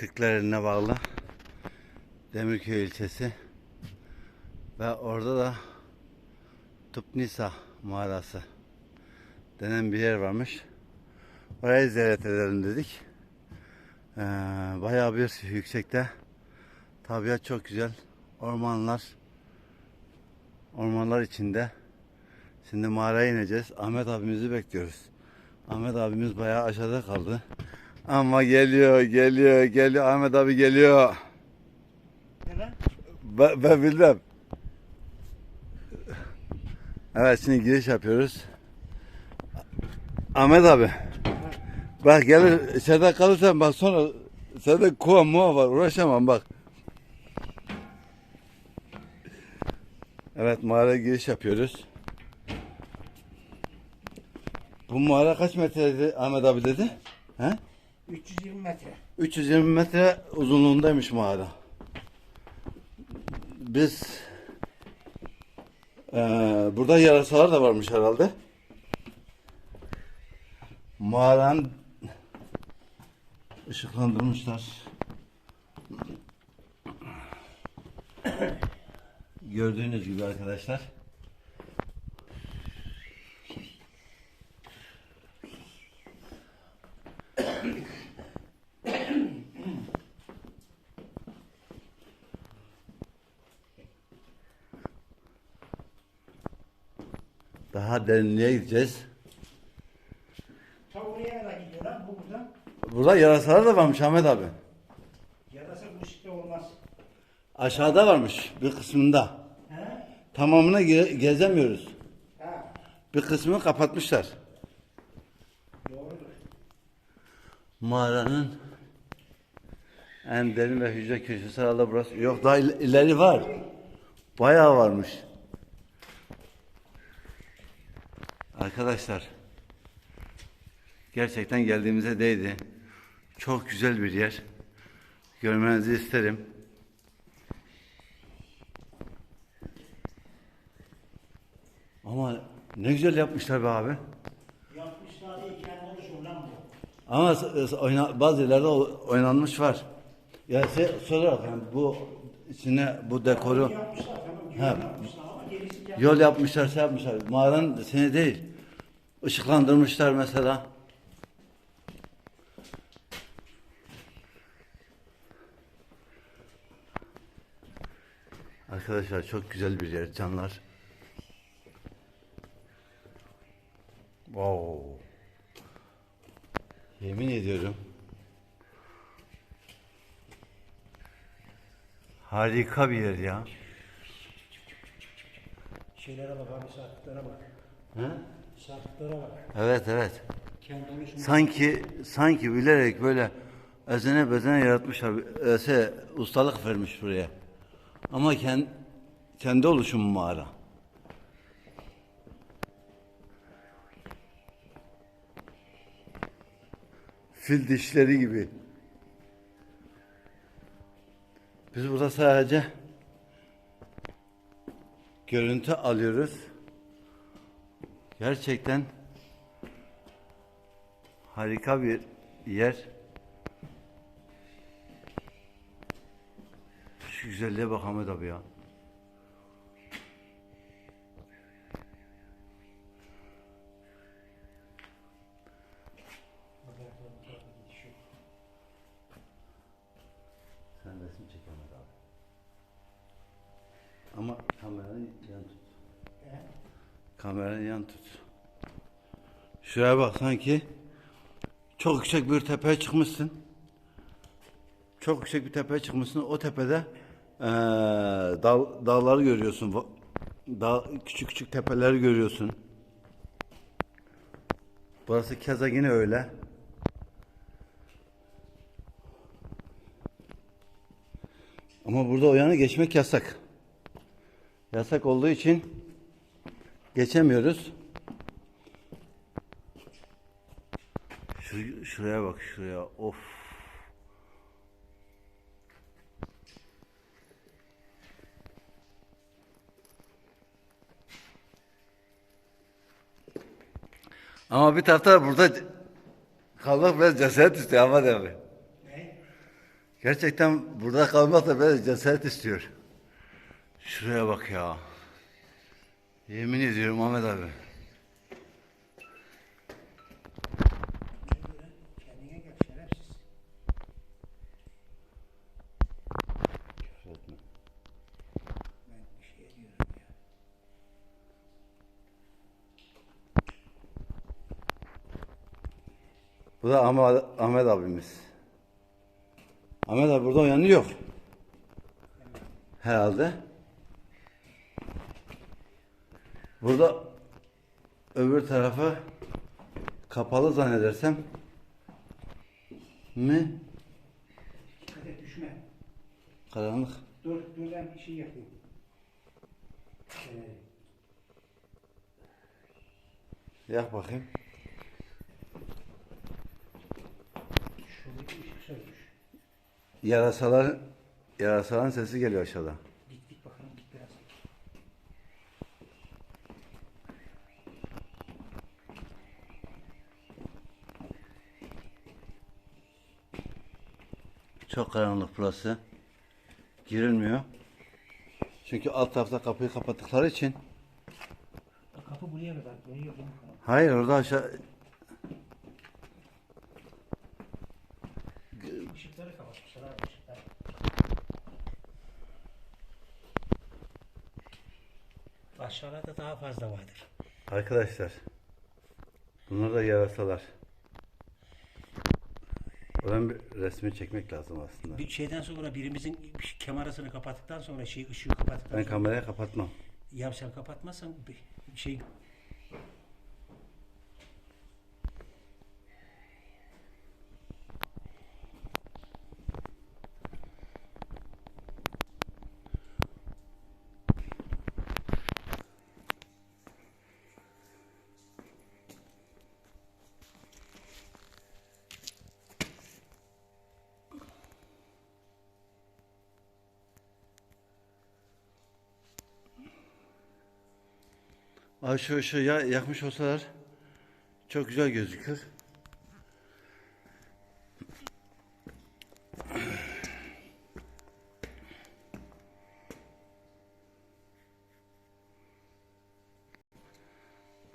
Kırklareli'ne bağlı Demirköy ilçesi ve orada da Tupnisa mağarası denen bir yer varmış. Orayı ziyaret edelim dedik. Ee, bayağı bir yüksekte. Tabiat çok güzel. Ormanlar. Ormanlar içinde. Şimdi mağaraya ineceğiz. Ahmet abimizi bekliyoruz. Ahmet abimiz bayağı aşağıda kaldı. Ama geliyor, geliyor, geliyor. Ahmet abi geliyor. Ben, ben bildim. Evet şimdi giriş yapıyoruz. Ahmet abi. Bak gelir içeride kalırsan bak sonra sende kuva muva var uğraşamam bak. Evet mağaraya giriş yapıyoruz. Bu mağara kaç metreydi Ahmet abi dedi? He? 320 metre. 320 metre uzunluğundaymış mağara. Biz eee, burada yarasalar da varmış herhalde. Mağaranın ışıklandırmışlar. Gördüğünüz gibi arkadaşlar. Daha derinliğe gideceğiz. Ta oraya kadar gidiyor lan bu buradan. Burada yarasalar da varmış Ahmet abi. Yarasa bu ışıkta olmaz. Aşağıda varmış bir kısmında. He? Tamamını ge- gezemiyoruz. Ha. Bir kısmını kapatmışlar. Doğrudur. Mağaranın en derin ve hücre köşesi herhalde burası. Yok daha il- ileri var. Bayağı varmış. Arkadaşlar gerçekten geldiğimize değdi. Çok güzel bir yer. Görmenizi isterim. Ama ne güzel yapmışlar be abi. Yapmışlar diye kendi oluşum lan bu. Ama oyna, bazı yerlerde oynanmış var. Ya şey sorarak yani bu içine bu dekoru Yapmışlar tamam. Ha. Yapmışlar ama gerisi yol yapmışlar şey yapmışlar. Mağaranın seni değil. Işıklandırmışlar mesela. Arkadaşlar çok güzel bir yer canlar. Wow. Yemin ediyorum. Harika bir yer ya. Şeylere bak abi sarkıtlara bak. He? Sarkıtlara bak. Evet evet. Kendi oluşum. Sanki sanki bilerek böyle özene bezene yaratmışlar. e, Şey, ustalık vermiş buraya. Ama kendi, kendi oluşumu mağara. Fil dişleri gibi. Biz burada sadece görüntü alıyoruz. Gerçekten harika bir yer. Şu güzelliğe bak Ahmet ya. Sen resim çek Ahmet abi. Ama kamerayı yan tut. He? Kamerayı yan tut. Şuraya bak sanki çok yüksek bir tepeye çıkmışsın. Çok yüksek bir tepeye çıkmışsın. O tepede eee dağ, dağları görüyorsun. Dağ, küçük küçük tepeleri görüyorsun. Burası keza yine öyle. Ama burada o yana geçmek yasak. Yasak olduğu için geçemiyoruz. Şu, şuraya bak şuraya. Of. Ama bir tarafta burada kalmak biraz cesaret istiyor ama abi. Ne? Gerçekten burada kalmak da böyle cesaret istiyor. Şuraya bak ya. Yemin ediyorum Ahmet abi. Kendine gel şerefsiz. Ben bir şey diyorum ya. Bu da Ahmet, Ahmet abimiz. Ahmet abi burada uyanıyor. Herhalde. Burada öbür tarafı kapalı zannedersem mi? Dikkat et düşme. Karanlık. Dur dur ben bir şey yapayım. Ee, Yak bakayım. Yarasalar, yarasaların sesi geliyor aşağıda. Git git bakalım git biraz. Çok karanlık burası. Girilmiyor. Çünkü alt tarafta kapıyı kapattıkları için. Kapı buraya kadar. Buraya yok. bakalım. Hayır orada aşağı Işıkları kapatmışlar abi ışıkları. Aşağıda daha fazla vardır. Arkadaşlar. Bunlar da yarasalar. Oradan bir resmi çekmek lazım aslında. Bir şeyden sonra birimizin kamerasını kapattıktan sonra şey ışığı kapattıktan Ben sonra kamerayı kapatmam. ya sen kapatmazsan bir şey Ay şu ışığı ya, yakmış olsalar çok güzel gözükür.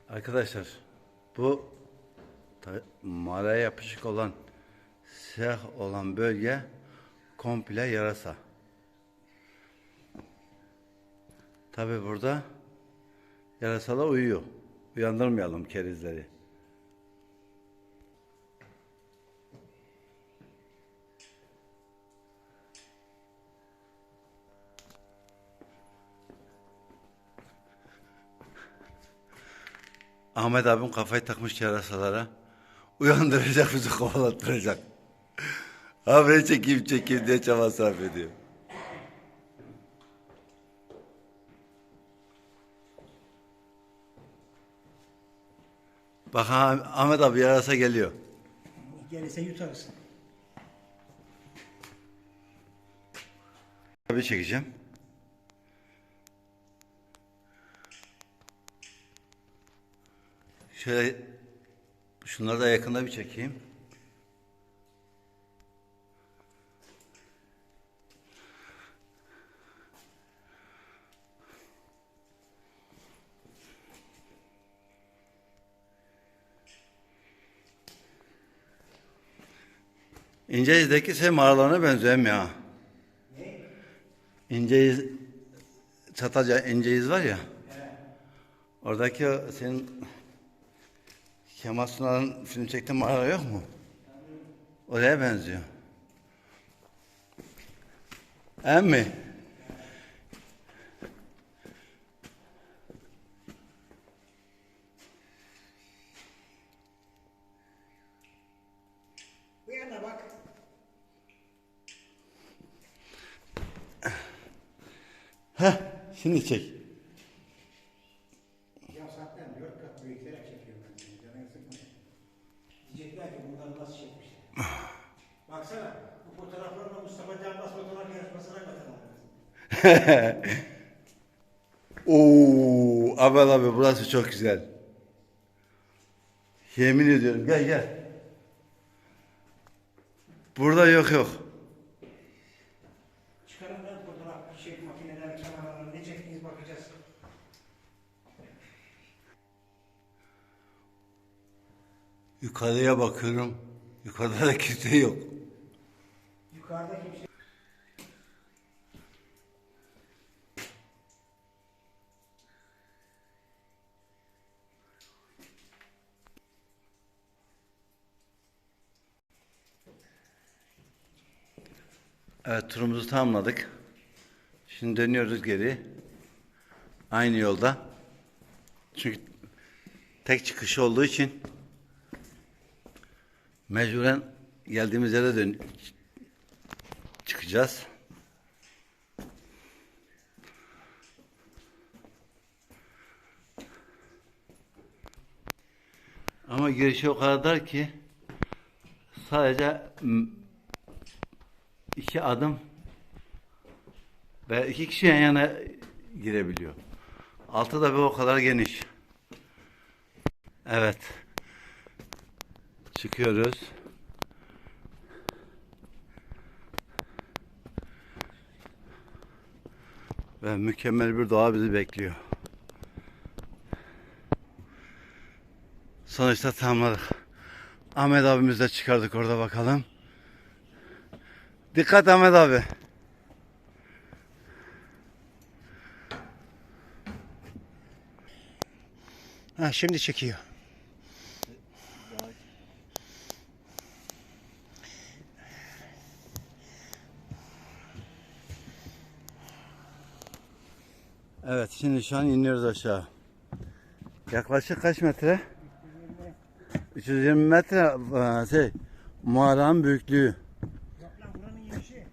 Arkadaşlar bu mağaraya yapışık olan siyah olan bölge komple yarasa. Tabi burada Yarasalar uyuyor. Uyandırmayalım kerizleri. Ahmet abim kafayı takmış yarasalara. Uyandıracak bizi kovalattıracak. Abi çekeyim çekeyim diye çaba sarf ediyor. Bak Ahmet abi yarasa geliyor. gelirse yutarız. Abi çekeceğim. Şöyle şunları da yakında bir çekeyim. İnceiz'deki şey mağaralarına benziyor ya. İnceyiz, Çatalca İnceyiz var ya. Oradaki senin Kemal Sunal'ın film çektiğin mağara yok mu? Oraya benziyor. Hem mi? Bu yana bak. Heh, şimdi çek. Ya zaten dört kat büyüterek çekiyorum ben seni. Canını sıkma. Diyecekler ki bunları nasıl çekmişler. Baksana bu fotoğraflarla Mustafa Canbaz fotoğraf yarışmasına katılmalıyız. Oo, Abel abi burası çok güzel. Yemin ediyorum gel gel. Burada yok yok. Yukarıya bakıyorum. Yukarıda da kimse yok. Yukarıda kimse Evet turumuzu tamamladık. Şimdi dönüyoruz geri. Aynı yolda. Çünkü tek çıkış olduğu için mecburen geldiğimiz yere dön çıkacağız. Ama girişi o kadar dar ki sadece iki adım ve iki kişi yan yana girebiliyor. Altı da bir o kadar geniş. Evet. Çıkıyoruz. Ve mükemmel bir doğa bizi bekliyor. Sonuçta tamamladık. Ahmet abimiz de çıkardık orada bakalım. Dikkat Ahmet abi. Ha şimdi çekiyor. Evet şimdi şu an iniyoruz aşağı. Yaklaşık kaç metre? 320 metre e, şey mağaranın büyüklüğü. Yok lan buranın inişi.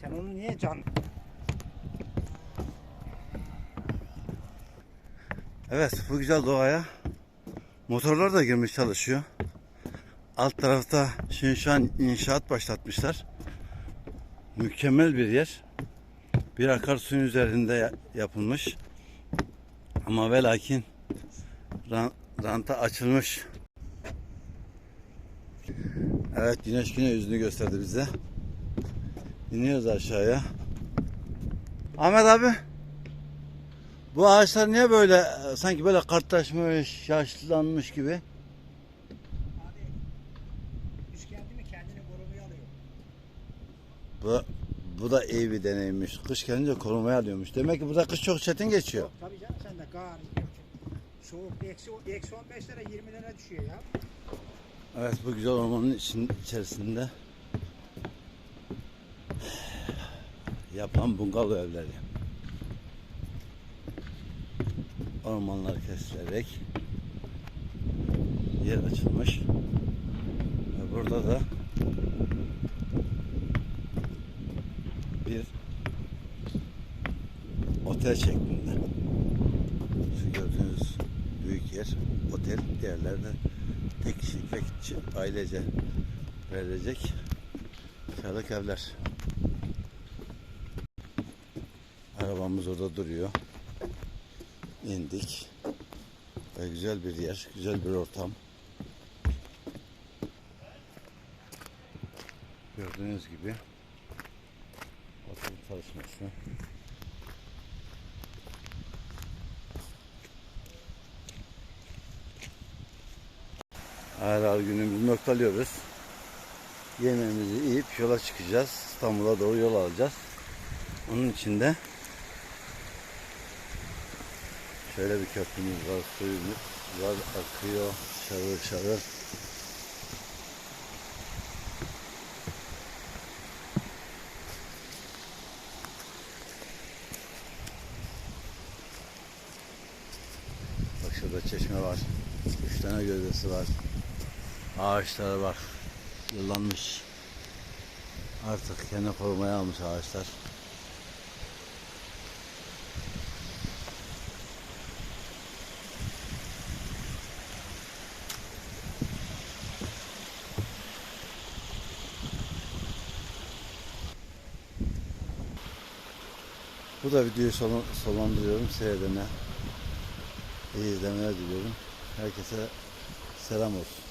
Sen onu niye can? Evet bu güzel doğaya motorlar da girmiş çalışıyor. Alt tarafta şimdi şu an inşaat başlatmışlar. Mükemmel bir yer. Bir akarsuyun üzerinde ya- yapılmış. Ama ve lakin ran- ranta açılmış. Evet güneş yine yüzünü gösterdi bize. İniyoruz aşağıya. Ahmet abi. Bu ağaçlar niye böyle e, sanki böyle kartlaşmış, yaşlanmış gibi? Abi kış geldi mi kendini korumaya alıyor. Bu bu da iyi bir deneyimmiş. Kış gelince korumaya alıyormuş. Demek ki burada kış çok çetin geçiyor. Tabii canım sen de kar, soğuk, eksi, eksi 15 lira 20 lira düşüyor ya. Evet bu güzel ormanın için, içerisinde yapılan bungalov evleri. Ormanlar kesilerek yer açılmış. Ve burada da bir otel şeklinde. Şu gördüğünüz büyük yer otel. Diğerlerde tek ve çi- ailece verilecek kiralık evler. Arabamız orada duruyor. İndik. Ve güzel bir yer, güzel bir ortam. Gördüğünüz gibi otel çalışması. Her her günümüzü noktalıyoruz. Yemeğimizi yiyip yola çıkacağız. İstanbul'a doğru yol alacağız. Onun için de şöyle bir köprümüz var. Suyumuz var. Akıyor. Şarıl şarıl. Bak şurada çeşme var. Üç tane gövdesi var. Ağaçlar var. Yıllanmış. Artık kendi korumaya almış ağaçlar. Bu da videoyu son, sonlandırıyorum seyredene. İyi izlemeler diliyorum. Herkese selam olsun.